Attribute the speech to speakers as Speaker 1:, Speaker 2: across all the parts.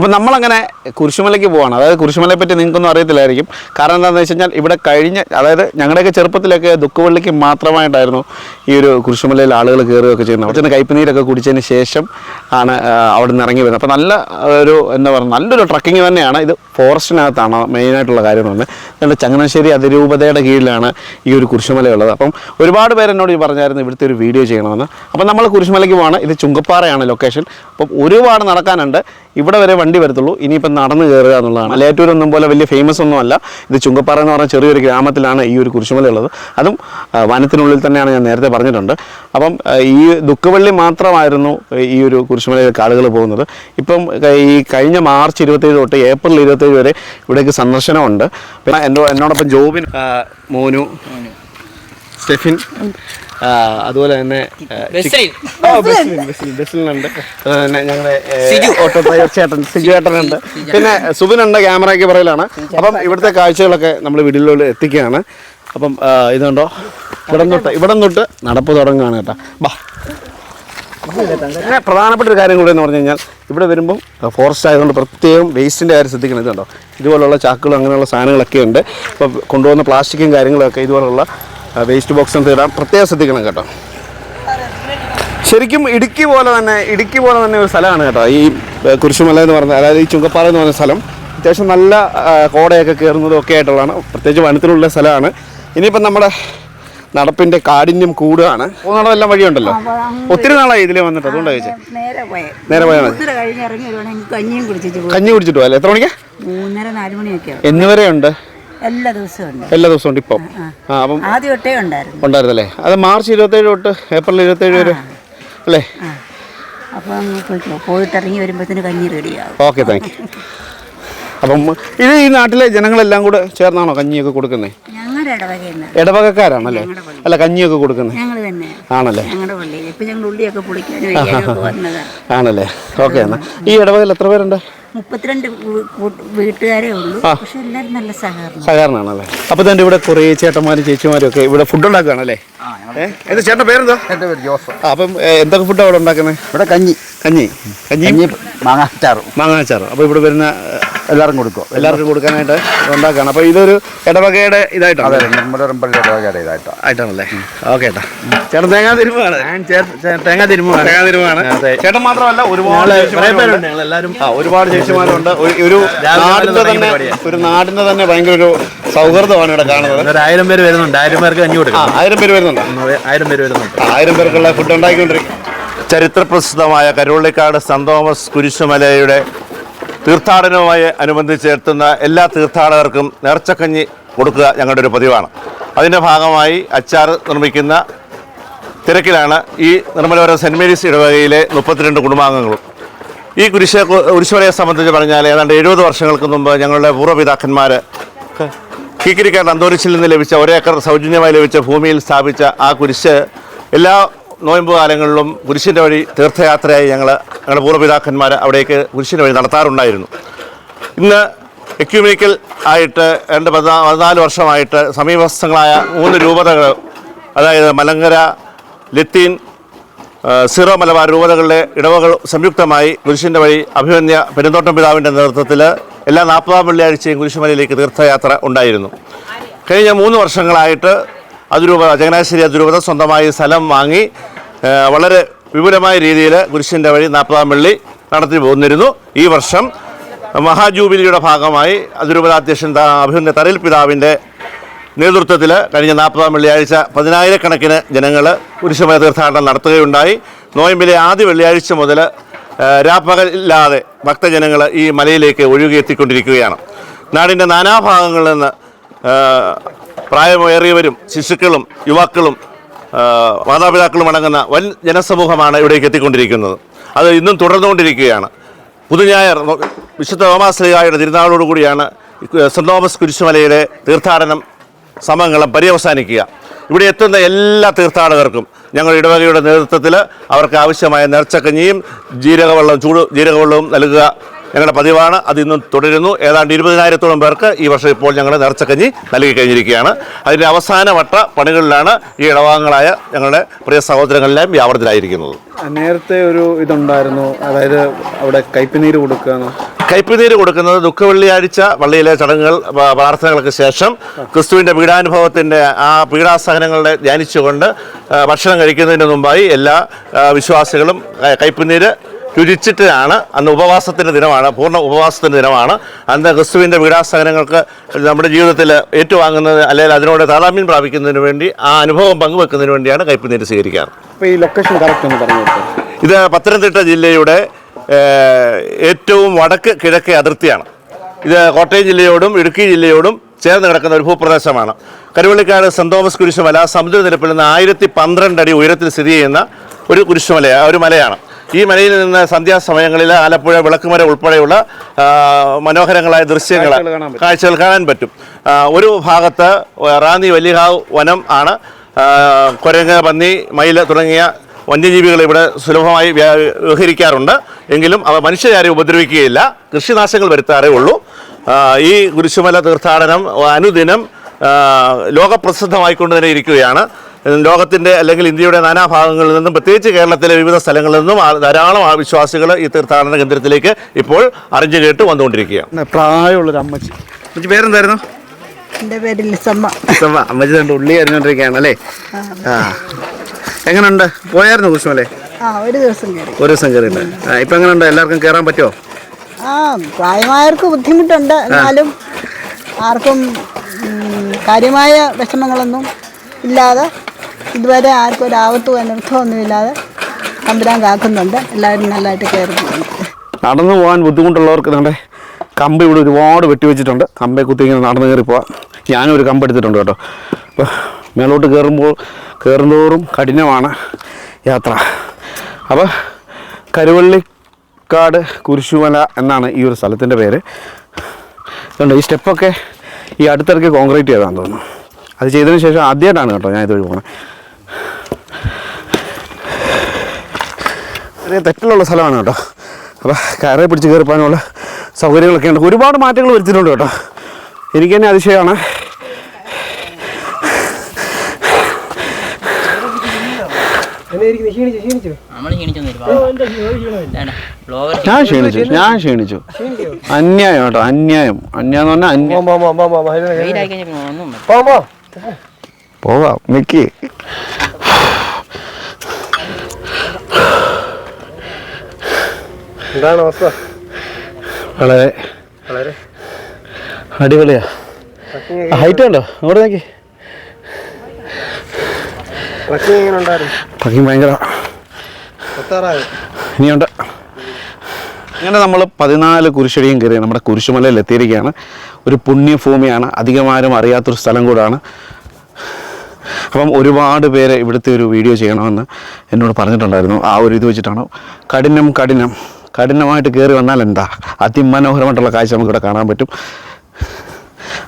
Speaker 1: അപ്പം നമ്മളങ്ങനെ കുരിശുമലയ്ക്ക് പോവാണ്. അതായത് കുരിശുമലയെ പറ്റി നിങ്ങൾക്കൊന്നും അറിയത്തില്ലായിരിക്കും. കാരണം എന്താണെന്ന് വെച്ച് കഴിഞ്ഞാൽ ഇവിടെ കഴിഞ്ഞ അതായത് ഞങ്ങളുടെയൊക്കെ ചെറുപ്പത്തിലൊക്കെ ദുഃഖവള്ളിക്ക് മാത്രമായിട്ടായിരുന്നു ഈ ഒരു കുരിശുമലയിൽ ആളുകൾ കയറുകയൊക്കെ ചെയ്യുന്നത്. അവിടെ ചെന്ന് കൈപ്പുനീരൊക്കെ കുടിച്ചതിന് ശേഷം ആണ് അവിടെ നിന്ന് ഇറങ്ങി വരുന്നത്. അപ്പോൾ നല്ല ഒരു എന്താ പറയുക നല്ലൊരു ട്രക്കിംഗ് തന്നെയാണ്. ഇത് ഫോറസ്റ്റിനകത്താണ് മെയിനായിട്ടുള്ള കാര്യം എന്ന് പറഞ്ഞാൽ ചങ്ങനാശ്ശേരി അതിരൂപതയുടെ കീഴിലാണ് ഈ ഒരു കുരിശുമലയുള്ളത്. അപ്പം ഒരുപാട് പേര് എന്നോട് പറഞ്ഞായിരുന്നു ഇവിടുത്തെ ഒരു വീഡിയോ ചെയ്യണമെന്ന്. അപ്പം നമ്മൾ കുരിശുമലയ്ക്ക് പോവാണ്. ഇത് ചുങ്കപ്പാറയാണ് ലൊക്കേഷൻ. അപ്പം ഒരുപാട് നടക്കാനുണ്ട്. ഇവിടെ വരെ വണ്ടി വരത്തുള്ളൂ. ഇനിയിപ്പം നടന്നു കയറുക എന്നുള്ളതാണ്. മലയാറ്റൂരൊന്നും പോലെ വലിയ ഫേമസ് ഒന്നും അല്ല. ഇത് ചുങ്കപ്പാറ എന്ന് പറഞ്ഞ ചെറിയൊരു ഗ്രാമത്തിലാണ് ഈ ഒരു കുരിശുമല ഉള്ളത്. അതും വനത്തിനുള്ളിൽ തന്നെയാണ് ഞാൻ നേരത്തെ പറഞ്ഞിട്ടുണ്ട്. അപ്പം ഈ ദുഃഖവള്ളി മാത്രമായിരുന്നു ഈ ഒരു കുരിശുമലയിലേക്ക് ആളുകൾ പോകുന്നത്. ഇപ്പം ഈ കഴിഞ്ഞ മാർച്ച് ഇരുപത്തേഴ് തൊട്ട് ഏപ്രിൽ ഇരുപത്തേഴ് വരെ ഇവിടേക്ക് സന്ദർശനമുണ്ട്. പിന്നെ എന്നോ എന്നോടൊപ്പം ജോബിൻ മോനു. സ്റ്റെഫിൻ അതുപോലെ തന്നെ ബെസ്ലിനുണ്ട്. അതുപോലെ ഞങ്ങളുടെ ഓട്ടോ ഡ്രൈവർ ചേട്ടൻ സിജു ചേട്ടനുണ്ട് പിന്നെ സുബിനുണ്ട് ക്യാമറയ്ക്ക് പറയലാണ് അപ്പം ഇവിടുത്തെ കാഴ്ചകളൊക്കെ നമ്മൾ വീഡിയോയിൽ എത്തിക്കുകയാണ്. അപ്പം ഇതുണ്ടോ ഇവിടെ തൊട്ട് ഇവിടെ തൊട്ട് നടപ്പ് തുടങ്ങുകയാണ് കേട്ടോ. ബാ. പിന്നെ പ്രധാനപ്പെട്ട ഒരു കാര്യം കൂടി എന്ന് പറഞ്ഞു കഴിഞ്ഞാൽ ഇവിടെ വരുമ്പം ഫോറസ്റ്റ് ആയതുകൊണ്ട് പ്രത്യേകം വേസ്റ്റിന്റെ കാര്യം ശ്രദ്ധിക്കണം. ഇതുണ്ടോ ഇതുപോലുള്ള ചാക്കുകളും അങ്ങനെയുള്ള സാധനങ്ങളൊക്കെ ഉണ്ട്. അപ്പോൾ കൊണ്ടുപോകുന്ന പ്ലാസ്റ്റിക്കും കാര്യങ്ങളൊക്കെ ഇതുപോലുള്ള വേസ്റ്റ് ബോക്സും ഇടാൻ പ്രത്യേകം ശ്രദ്ധിക്കണം കേട്ടോ. ശരിക്കും ഇടുക്കി പോലെ തന്നെ ഇടുക്കി പോലെ തന്നെ ഒരു സ്ഥലമാണ് കേട്ടോ. ഈ കുരിശുമല എന്ന് പറഞ്ഞ അതായത് ഈ ചുങ്കപ്പാറ എന്ന് പറഞ്ഞ സ്ഥലം അത്യാവശ്യം നല്ല കോടയൊക്കെ കയറുന്നതും ഒക്കെ ആയിട്ടുള്ളതാണ്. പ്രത്യേകിച്ച് വനത്തിലുള്ള സ്ഥലമാണ്. ഇനിയിപ്പം നമ്മുടെ നടപ്പിന്റെ കാഠിന്യം കൂടുകയാണ്. പോകുന്നിടമെല്ലാം വഴിയുണ്ടല്ലോ. ഒത്തിരി നാളായി ഇതിൽ വന്നിട്ട്. അതുകൊണ്ടാണ് ചോദിച്ചത്
Speaker 2: നേരെ പോയെ.
Speaker 1: നേരെ പോയാൽ കഞ്ഞി കുടിച്ചിട്ട് പോകാം എത്ര മണിക്കാ?
Speaker 2: മൂന്നര നാല് മണിയൊക്കെ
Speaker 1: എന്നുവരെ ഉണ്ട്
Speaker 2: എല്ലാ ദിവസവും ഉണ്ട്.
Speaker 1: എല്ലാ ദിവസവും ഉണ്ട് ഇപ്പം. ആ അപ്പം
Speaker 2: ആദ്യം തൊട്ടേ ഉണ്ടായിരുന്നു.
Speaker 1: ഉണ്ടായിരുന്നല്ലേ? അത് മാർച്ച് ഇരുപത്തേഴ് തൊട്ട് ഏപ്രിൽ ഇരുപത്തേഴ് വരെ. അല്ലേ?
Speaker 2: അപ്പം പോയിക്കോ പോയിട്ട് ഇറങ്ങി വരുമ്പോഴത്തേന് കഞ്ഞി റെഡിയാവും.
Speaker 1: Okay thank you. അപ്പം ഇത് ഈ നാട്ടിലെ ജനങ്ങളെല്ലാം കൂടെ ചേർന്നാണോ കഞ്ഞിയൊക്കെ കൊടുക്കുന്നത്
Speaker 2: ഞങ്ങളുടെ ഇടവകയിൽ നിന്ന്
Speaker 1: ഇടവകക്കാരാണല്ലേ അല്ല കഞ്ഞിയൊക്കെ കൊടുക്കുന്നത്
Speaker 2: ഞങ്ങൾ തന്നെ.
Speaker 1: ആണല്ലേ?
Speaker 2: ഞങ്ങളുടെ പള്ളിയിൽ ഇപ്പം ഞങ്ങൾ ഉള്ളിയൊക്കെ പൊളിക്കാനും വന്നതാണ്
Speaker 1: ആണല്ലേ? ഓക്കെ എന്നാ. ഈ ഇടവകയിൽ എത്ര പേരുണ്ട്?
Speaker 2: മുപ്പത്തിരണ്ട് വീട്ടുകാരേ ഉള്ളൂ. പക്ഷെ എല്ലാവരും നല്ല സഹകരണം.
Speaker 1: സഹകരണമാണല്ലേ? അപ്പോൾ തന്നെ ഇവിടെ കുറേ ചേട്ടന്മാരും ചേച്ചിമാരും ഒക്കെ ഇവിടെ ഫുഡ് ഉണ്ടാക്കുകയാണല്ലേ? എന്താ ചേട്ടൻ പേരെന്താ?
Speaker 3: എന്റെ പേര്
Speaker 1: ജോസഫ്. അപ്പം എന്തൊക്കെ ഫുഡാണ് അവിടെ ഉണ്ടാക്കുന്നത്?
Speaker 3: ഇവിടെ കഞ്ഞി.
Speaker 1: കഞ്ഞി.
Speaker 3: കഞ്ഞി? മാങ്ങാച്ചാറും.
Speaker 1: മാങ്ങാച്ചാറും. അപ്പോൾ ഇവിടെ വരുന്ന
Speaker 3: എല്ലാവർക്കും കൊടുക്കും.
Speaker 1: എല്ലാവർക്കും കൊടുക്കാനായിട്ട് ഉണ്ടാക്കുകയാണ്. അപ്പോൾ ഇതൊരു ഇടവകയുടെ ഇതായിട്ടാണ്.
Speaker 3: അതെ നമ്മുടെ നിർമ്മലറമ്പള്ളി ഇടവകയുടെ ഇതായിട്ടാണ്.
Speaker 1: ആയിട്ടാണല്ലേ? ഓക്കെ ഏട്ടാ. ചേട്ടൻ തേങ്ങാ തിരുമ്പാണ്.
Speaker 3: തേങ്ങാ തിരുമ്പാണ്.
Speaker 1: തേങ്ങാ തിരുമ്പാണ്. ചേട്ടൻ മാത്രമല്ല ഒരുപാട് എല്ലാവരും ആ ഒരുപാട് ചേച്ചിമാരുണ്ട്. ഒരു- നാടിന്റെ തന്നെ ഒരു നാടിന്റെ തന്നെ ഭയങ്കര ഒരു സൗഹൃദമാണ് ഇവിടെ കാണുന്നത്.
Speaker 4: ഒരു ആയിരം പേര് വരുന്നുണ്ട്. ആയിരം പേർക്ക് കഞ്ഞി
Speaker 1: ആ
Speaker 4: കൊടുക്കണം
Speaker 1: ആയിരം പേര് വരുന്നുണ്ട്.
Speaker 4: ആയിരം പേര് വരുന്നുണ്ട്.
Speaker 1: ആയിരം പേർക്കുള്ള ഫുഡ് ഉണ്ടാക്കിക്കൊണ്ടിരിക്കും
Speaker 5: ചരിത്ര പ്രസിദ്ധമായ കരുവള്ളിക്കാട് സെന്റ് തോമസ് കുരിശുമലയുടെ തീർത്ഥാടനവുമായി അനുബന്ധിച്ച് എത്തുന്ന എല്ലാ തീർത്ഥാടകർക്കും നേർച്ചക്കഞ്ഞി കൊടുക്കുക ഞങ്ങളുടെ ഒരു പതിവാണ്. അതിന്റെ ഭാഗമായി അച്ചാർ നിർമ്മിക്കുന്ന തിരക്കിലാണ് ഈ നിർമ്മലപുരം സെന്റ് മേരീസ് ഇടവകയിലെ മുപ്പത്തിരണ്ട് കുടുംബാംഗങ്ങളും. ഈ കുരിശ കുരിശുവരയെ സംബന്ധിച്ച് പറഞ്ഞാൽ ഏതാണ്ട് എഴുപത് വർഷങ്ങൾക്ക് മുമ്പ് ഞങ്ങളുടെ പൂർവപിതാക്കന്മാർ കീക്കിരിക്കാട് അന്തോരിച്ചിൽ നിന്ന് ലഭിച്ച ഒരേക്കർ സൗജന്യമായി ലഭിച്ച ഭൂമിയിൽ സ്ഥാപിച്ച ആ കുരിശ് എല്ലാ നോയമ്പ് കാലങ്ങളിലും കുരിശിന്റെ വഴി തീർത്ഥയാത്രയായി ഞങ്ങൾ ഞങ്ങളുടെ പൂർവപിതാക്കന്മാർ അവിടേക്ക് കുരിശിന്റെ വഴി നടത്താറുണ്ടായിരുന്നു. ഇന്ന് എക്യൂമിനിക്കൽ ആയിട്ട് രണ്ട് പതിനാ- പതിനാല് വർഷമായിട്ട് സമീപസ്ഥങ്ങളായ മൂന്ന് രൂപതകൾ അതായത് മലങ്കര ലത്തീൻ സീറോ മലബാർ രൂപതകളുടെ ഇടവകൾ സംയുക്തമായി കുരിശിന്റെ വഴി അഭിമന്യ പെരുന്തോട്ടം പിതാവിന്റെ നേതൃത്വത്തിൽ എല്ലാ നാൽപ്പതാം വെള്ളിയാഴ്ചയും കുരിശുമലയിലേക്ക് തീർത്ഥയാത്ര ഉണ്ടായിരുന്നു. കഴിഞ്ഞ മൂന്ന് വർഷങ്ങളായിട്ട് അതിരൂപത ചങ്ങനാശ്ശേരി അതിരൂപത സ്വന്തമായി സ്ഥലം വാങ്ങി വളരെ വിപുലമായ രീതിയിൽ കുരിശിന്റെ വഴി നാൽപ്പതാം വെള്ളി നടത്തി പോന്നിരുന്നു. ഈ വർഷം മഹാജൂബിലിയുടെ ഭാഗമായി അതിരൂപതാധ്യക്ഷൻ അഭിനന്ദ തരൽ പിതാവിന്റെ നേതൃത്വത്തിൽ കഴിഞ്ഞ നാൽപ്പതാം വെള്ളിയാഴ്ച പതിനായിരക്കണക്കിന് ജനങ്ങൾ കുരിശുമല തീർത്ഥാടനം നടത്തുകയുണ്ടായി. നോയമ്പിലെ ആദ്യ വെള്ളിയാഴ്ച മുതൽ രാപ്പകലില്ലാതെ ഭക്തജനങ്ങൾ ഈ മലയിലേക്ക് ഒഴുകിയെത്തിക്കൊണ്ടിരിക്കുകയാണ്. നാടിന്റെ നാനാഭാഗങ്ങളിൽ നിന്ന് പ്രായമേറിയവരും ശിശുക്കളും യുവാക്കളും മാതാപിതാക്കളും അടങ്ങുന്ന വൻ ജനസമൂഹമാണ് ഇവിടേക്ക് എത്തിക്കൊണ്ടിരിക്കുന്നത്. അത് ഇന്നും തുടർന്നുകൊണ്ടിരിക്കുകയാണ്. പുതുഞായർ വിശുദ്ധ തോമാശ്രീകായുടെ തിരുനാളോടുകൂടിയാണ് സെന്റ് തോമസ് കുരിശുമലയിലെ തീർത്ഥാടനം സമങ്ങളും പര്യവസാനിക്കുക. ഇവിടെ എത്തുന്ന എല്ലാ തീർത്ഥാടകർക്കും ഞങ്ങൾ ഇടവകയുടെ നേതൃത്വത്തിൽ അവർക്ക് ആവശ്യമായ നേർച്ചക്കഞ്ഞിയും ജീരകവെള്ളം ചൂട് ജീരകവെള്ളവും നൽകുക. ഞങ്ങളുടെ പതിവാണ്. അതിന്നും തുടരുന്നു. ഏതാണ്ട് ഇരുപതിനായിരത്തോളം പേർക്ക് ഈ വർഷം ഇപ്പോൾ ഞങ്ങൾ നേർച്ചക്കഞ്ഞി നൽകി കഴിഞ്ഞിരിക്കുകയാണ്. അതിന്റെ അവസാനവട്ട പണികളിലാണ് ഈ ഇടവാങ്ങളായ ഞങ്ങളുടെ പ്രിയ സഹോദരങ്ങളെല്ലാം വ്യാപനത്തിലായിരിക്കുന്നത്
Speaker 1: നേരത്തെ ഒരു ഇതുണ്ടായിരുന്നു. അതായത് അവിടെ കയ്പുനീര് കൊടുക്കുക
Speaker 5: കയ്പുനീര് കൊടുക്കുന്നത് ദുഃഖവെള്ളിയാഴ്ച പള്ളിയിലെ ചടങ്ങുകൾ പ്രാർത്ഥനകൾക്ക് ശേഷം ക്രിസ്തുവിന്റെ പീഡാനുഭവത്തിന്റെ ആ പീഡാസഹനങ്ങളെ ധ്യാനിച്ചുകൊണ്ട് ഭക്ഷണം കഴിക്കുന്നതിന് മുമ്പായി എല്ലാ വിശ്വാസികളും ക- കയ്പുനീര് രുചിച്ചിട്ടാണ് അന്ന് ഉപവാസത്തിന്റെ ദിനമാണ് പൂർണ ഉപവാസത്തിന്റെ ദിനമാണ്. അന്ന് ക്രിസ്തുവിന്റെ പീഡാസഹനങ്ങൾക്ക് നമ്മുടെ ജീവിതത്തിൽ ഏറ്റുവാങ്ങുന്നത് അല്ലെങ്കിൽ അതിനോട് താതാമ്യം പ്രാപിക്കുന്നതിന് വേണ്ടി ആ അനുഭവം പങ്കുവെക്കുന്നതിന് വേണ്ടിയാണ് കൈപ്പുനീര് സ്വീകരിക്കാറ്.
Speaker 1: അപ്പോൾ ഈ ലൊക്കേഷൻ കറക്റ്റ് ഒന്ന് പറഞ്ഞു
Speaker 5: ഇത് പത്തനംതിട്ട ജില്ലയുടെ ഏറ്റവും വടക്ക് കിഴക്കേ അതിർത്തിയാണ്. ഇത് കോട്ടയം ജില്ലയോടും ഇടുക്കി ജില്ലയോടും ചേർന്ന് കിടക്കുന്ന ഒരു ഭൂപ്രദേശമാണ്. കരുവള്ളിക്കാട് സെന്റ് തോമസ് കുരിശുമല സമുദ്രനിരപ്പിൽ നിന്ന് ആയിരത്തി പന്ത്രണ്ട് അടി ഉയരത്തിൽ സ്ഥിതി ചെയ്യുന്ന ഒരു കുരിശുമല ഒരു മലയാണ്. ഈ മലയിൽ നിന്ന് സന്ധ്യാസമയങ്ങളിൽ ആലപ്പുഴ വിളക്കുമര ഉൾപ്പെടെയുള്ള മനോഹരങ്ങളായ ദൃശ്യങ്ങൾ
Speaker 1: കാഴ്ചകൾ കാണാൻ പറ്റും.
Speaker 5: ഒരു ഭാഗത്ത് റാന്നി വലിഹാവ് വനം ആണ്. കുരങ്ങ് പന്നി മയിൽ തുടങ്ങിയ വന്യജീവികൾ ഇവിടെ സുലഭമായി വ്യ- വ്യവഹരിക്കാറുണ്ട്. എങ്കിലും അവ മനുഷ്യരെ ഉപദ്രവിക്കുകയില്ല. കൃഷിനാശങ്ങൾ വരുത്താറേ ഉള്ളൂ. ഈ കുരിശുമല തീർത്ഥാടനം അനുദിനം ലോകപ്രസിദ്ധമായിക്കൊണ്ട് തന്നെ ഇരിക്കുകയാണ്. ലോകത്തിന്റെ അല്ലെങ്കിൽ ഇന്ത്യയുടെ നാനാഭാഗങ്ങളിൽ നിന്നും പ്രത്യേകിച്ച് കേരളത്തിലെ വിവിധ സ്ഥലങ്ങളിൽ നിന്നും ധാരാളം ആ വിശ്വാസികൾ ഈ തീർത്ഥാടന കേന്ദ്രത്തിലേക്ക് ഇപ്പോൾ അറിഞ്ഞു കേട്ട് വന്നുകൊണ്ടിരിക്കുകയാണ്.
Speaker 1: പ്രായമുള്ളൊരു അമ്മച്ചി. അമ്മച്ചി പേരെന്തായിരുന്നു?
Speaker 2: എന്റെ പേര് ലിസമ്മ.
Speaker 1: ലിസമ്മ. അമ്മച്ചി രണ്ട് ഉള്ളി അറിഞ്ഞുകൊണ്ടിരിക്കുകയാണ് അല്ലേ? ആ. എങ്ങനെയുണ്ട് പോയായിരുന്നു കുരിശുമലേ?
Speaker 2: ആ ഒരു ദിവസം കയറി.
Speaker 1: ഒരു ദിവസം ആ ഇപ്പം എങ്ങനെയുണ്ട് എല്ലാവർക്കും കയറാൻ പറ്റുമോ
Speaker 2: ആ പ്രായമായവർക്ക് ബുദ്ധിമുട്ടുണ്ട്. എന്നാലും ആർക്കും കാര്യമായ വിഷമങ്ങളൊന്നും ഇല്ലാതെ ഇതുവരെ ആർക്കും ഒരു ആപത്തും അനർത്ഥമൊന്നുമില്ലാതെ തമ്പുരാൻ കാക്കുന്നുണ്ട്. എല്ലാവരും നല്ലതായിട്ട് കയറി
Speaker 1: നടന്നു പോകാൻ ബുദ്ധിമുട്ടുള്ളവർക്ക് നമ്മുടെ കമ്പ് ഇവിടെ ഒരുപാട് വെട്ടിവെച്ചിട്ടുണ്ട്. കമ്പെ കുത്തി ഇങ്ങനെ നടന്നു കയറി പോവാം. ഞാനും ഒരു കമ്പ് എടുത്തിട്ടുണ്ട് കേട്ടോ. അപ്പോൾ മേലോട്ട് കയറുമ്പോൾ കയറുന്തോറും കഠിനമാണ് യാത്ര. അപ്പോൾ കരുവള്ളിക്കാട് കുരിശുമല എന്നാണ് ഈ ഒരു സ്ഥലത്തിന്റെ പേര്. അതുകൊണ്ട് ഈ സ്റ്റെപ്പൊക്കെ ഈ അടുത്തിടയ്ക്ക് കോൺക്രീറ്റ് ചെയ്താന്ന് തോന്നുന്നു. അത് ചെയ്തതിന് ശേഷം ആദ്യമായിട്ടാണ് കേട്ടോ ഞാൻ ഇതുവഴി പോകുന്നത് ചെറിയ തെറ്റിലുള്ള സ്ഥലമാണ് കേട്ടോ. അപ്പോൾ കയറി പിടിച്ച് കയറിപ്പാനുള്ള സൗകര്യങ്ങളൊക്കെ ഉണ്ട്. ഒരുപാട് മാറ്റങ്ങൾ വരുത്തിയിട്ടുണ്ട് കേട്ടോ. എനിക്ക് തന്നെ അതിശയമാണ്. ഞാൻ ക്ഷീണിച്ചു. ഞാൻ ക്ഷീണിച്ചു. അന്യായം കേട്ടോ അന്യായം. അന്യായം എന്ന് പറഞ്ഞാൽ അന്യായം. പോവാം നിക്ക്
Speaker 4: എന്താണ് അവസ്ഥ?
Speaker 1: വളരെ
Speaker 4: വളരെ?
Speaker 1: അടിപൊളിയാ. ഹൈറ്റ് ഉണ്ടോ? അവിടെ നോക്കി.
Speaker 4: ട്രക്കിംഗ് എങ്ങനെ ഉണ്ടായിരുന്നു?
Speaker 1: ട്രക്കിംഗ് ഭയങ്കര ഇനിയുണ്ട്. അങ്ങനെ നമ്മൾ പതിനാല് കുരിശടിയും കയറി നമ്മുടെ കുരിശുമലയിൽ എത്തിയിരിക്കുകയാണ്. ഒരു പുണ്യഭൂമിയാണ്. അധികമാരും അറിയാത്തൊരു സ്ഥലം കൂടാണ്. അപ്പം ഒരുപാട് പേര് ഇവിടുത്തെ ഒരു വീഡിയോ ചെയ്യണമെന്ന് എന്നോട് പറഞ്ഞിട്ടുണ്ടായിരുന്നു. ആ ഒരു ഇത് വെച്ചിട്ടാണ്. കഠിനം കഠിനം. കഠിനമായിട്ട് കയറി വന്നാൽ എന്താ? അതിമനോഹരമായിട്ടുള്ള കാഴ്ച നമുക്കിവിടെ കാണാൻ പറ്റും.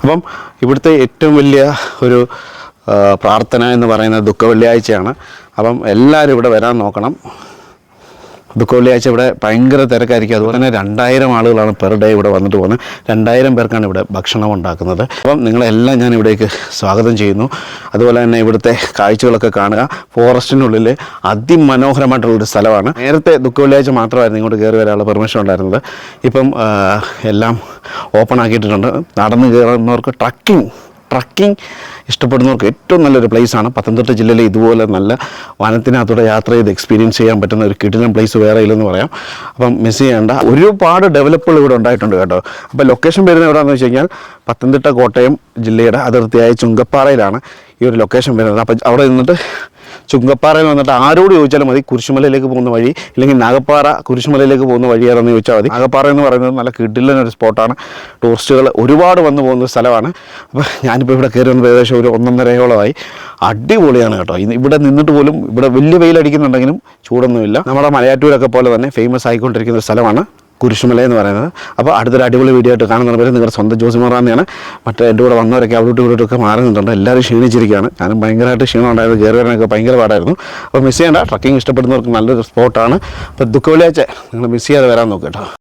Speaker 1: അപ്പം ഇവിടുത്തെ ഏറ്റവും വലിയ ഒരു പ്രാർത്ഥന എന്ന് പറയുന്നത് ദുഃഖ വെള്ളിയാഴ്ചയാണ് അപ്പം എല്ലാവരും ഇവിടെ വരാൻ നോക്കണം. ദുഃഖ വെള്ളിയാഴ്ച ഇവിടെ ഭയങ്കര തിരക്കായിരിക്കും. അതുപോലെ തന്നെ രണ്ടായിരം ആളുകളാണ് പെർ ഡേ ഇവിടെ വന്നിട്ട് പോകുന്നത്. രണ്ടായിരം പേർക്കാണ് ഇവിടെ ഭക്ഷണം ഉണ്ടാക്കുന്നത്. അപ്പം നിങ്ങളെല്ലാം ഞാൻ ഇവിടേക്ക് സ്വാഗതം ചെയ്യുന്നു. അതുപോലെ തന്നെ ഇവിടുത്തെ കാഴ്ചകളൊക്കെ കാണുക. ഫോറസ്റ്റിനുള്ളിൽ അതിമനോഹരമായിട്ടുള്ളൊരു സ്ഥലമാണ്. നേരത്തെ ദുഃഖ വെള്ളിയാഴ്ച മാത്രമായിരുന്നു ഇങ്ങോട്ട് കയറി വരാനുള്ള പെർമിഷൻ ഉണ്ടായിരുന്നത്. ഇപ്പം എല്ലാം ഓപ്പൺ ആക്കിയിട്ടുണ്ട്. നടന്ന് കയറുന്നവർക്ക് ട്രക്കിംഗ് ട്രക്കിംഗ് ഇഷ്ടപ്പെടുന്നവർക്ക് ഏറ്റവും നല്ലൊരു പ്ലേസാണ് പത്തനംതിട്ട ജില്ലയിലെ ഇതുപോലെ നല്ല വനത്തിനകത്തൂടെ യാത്ര ചെയ്ത് എക്സ്പീരിയൻസ് ചെയ്യാൻ പറ്റുന്ന ഒരു കിടിലൻ പ്ലേസ് വേറെ ഇല്ലെന്ന് പറയാം. അപ്പം മിസ് ചെയ്യേണ്ട. ഒരുപാട് ഡെവലപ്പുകൾ ഇവിടെ ഉണ്ടായിട്ടുണ്ട് കേട്ടോ. അപ്പോൾ ലൊക്കേഷൻ വരുന്നത് എവിടെയാണെന്ന് വെച്ച് കഴിഞ്ഞാൽ പത്തനംതിട്ട കോട്ടയം ജില്ലയുടെ അതിർത്തിയായ ചുങ്കപ്പാറയിലാണ് ഈ ഒരു ലൊക്കേഷൻ വരുന്നത്. അപ്പോൾ അവിടെ നിന്നിട്ട് ചുങ്കപ്പാറയിൽ വന്നിട്ട് ആരോട് ചോദിച്ചാലും മതി കുരിശുമലയിലേക്ക് പോകുന്ന വഴി ഇല്ലെങ്കിൽ നാഗപ്പാറ കുരിശുമലയിലേക്ക് പോകുന്ന വഴി ഏതാണെന്ന് ചോദിച്ചാൽ മതി. നാഗപ്പാറ എന്ന് പറയുന്നത് നല്ല കിടിലൻ ഒരു സ്പോട്ടാണ്. ടൂറിസ്റ്റുകൾ ഒരുപാട് വന്നു പോകുന്ന സ്ഥലമാണ്. അപ്പോൾ ഞാനിപ്പോൾ ഇവിടെ കയറി വന്നത് ഏകദേശം ഒരു ഒന്നൊന്നരയോളമായി. അടിപൊളിയാണ് കേട്ടോ. ഇവിടെ നിന്നിട്ട് പോലും ഇവിടെ വലിയ വെയിലടിക്കുന്നുണ്ടെങ്കിലും ചൂടൊന്നുമില്ല. നമ്മുടെ മലയാറ്റൂരൊക്കെ പോലെ തന്നെ ഫേമസ് ആയിക്കൊണ്ടിരിക്കുന്ന സ്ഥലമാണ്. കുരിശുമല എന്ന് പറയുന്നത്. അപ്പോൾ അടുത്തൊരു അടിപൊളി വീഡിയോ ആയിട്ട് കാണുന്ന പേര് നിങ്ങളുടെ സ്വന്തം ജോസി മറാന്നെയാണ് മറ്റേ എന്റെ കൂടെ വന്നവരൊക്കെ അവിടോട്ട് ഇവിടോട്ടൊക്കെ മാറുന്നുണ്ട് എല്ലാവരും ക്ഷീണിച്ചിരിക്കുകയാണ്. ഞാനും ഭയങ്കരമായിട്ട് ക്ഷീണം ഉണ്ടായത് കയറി വരാനൊക്കെ ഭയങ്കര പാടായിരുന്നു. അപ്പോൾ മിസ് ചെയ്യേണ്ട. ട്രക്കിംഗ് ഇഷ്ടപ്പെടുന്നവർക്ക് നല്ലൊരു സ്പോട്ടാണ് അപ്പോൾ ദുഃഖ വെള്ളിയാഴ്ച നിങ്ങൾ മിസ് ചെയ്യാതെ വരാൻ നോക്കുക കേട്ടോ.